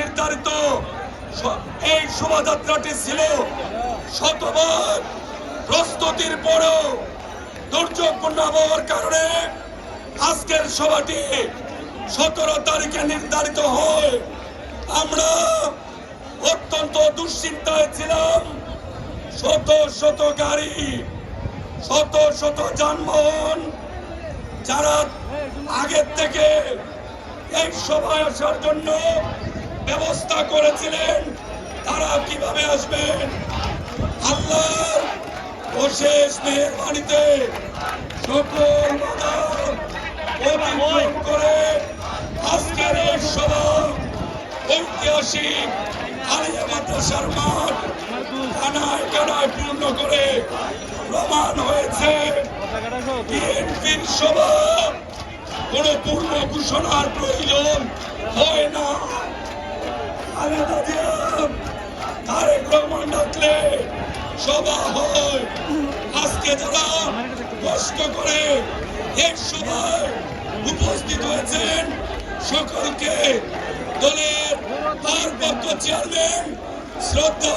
নির্ধারিত এই শোভাযাত্রাটি ছিল শতবার। প্রস্তুতির পরও দুর্যোগপূর্ণ আবহাওয়ার কারণে আজকের সভাটি সতেরো তারিখে নির্ধারিত হয়। আমরা অত্যন্ত দুশ্চিন্তায় ছিলাম। শত শত গাড়ি, শত শত যানবাহন, যারা আগের থেকে এই সভায় আসার জন্য ব্যবস্থা করেছিলেন, তারা কীভাবে আসবেন? আল্লাহ অশেষ মেহরবানিতে সকল অতিক্রম করে আজকের এই সভা ঐতিহাসিক আলিয়া মাদ্রাসার মাঠ কানায় কানায় পূর্ণ করে প্রমাণ হয়েছে। বিএনপির সভা কোন পূর্ণ ঘোষণার প্রয়োজন হয় না। খালেদা জিয়া তারেক রহমান ডাকলে আজকে যারা কষ্ট করে এক সভায় উপস্থিত হয়েছেন, সকলকে দলের ভারপ্রাপ্ত চেয়ারম্যান শ্রদ্ধা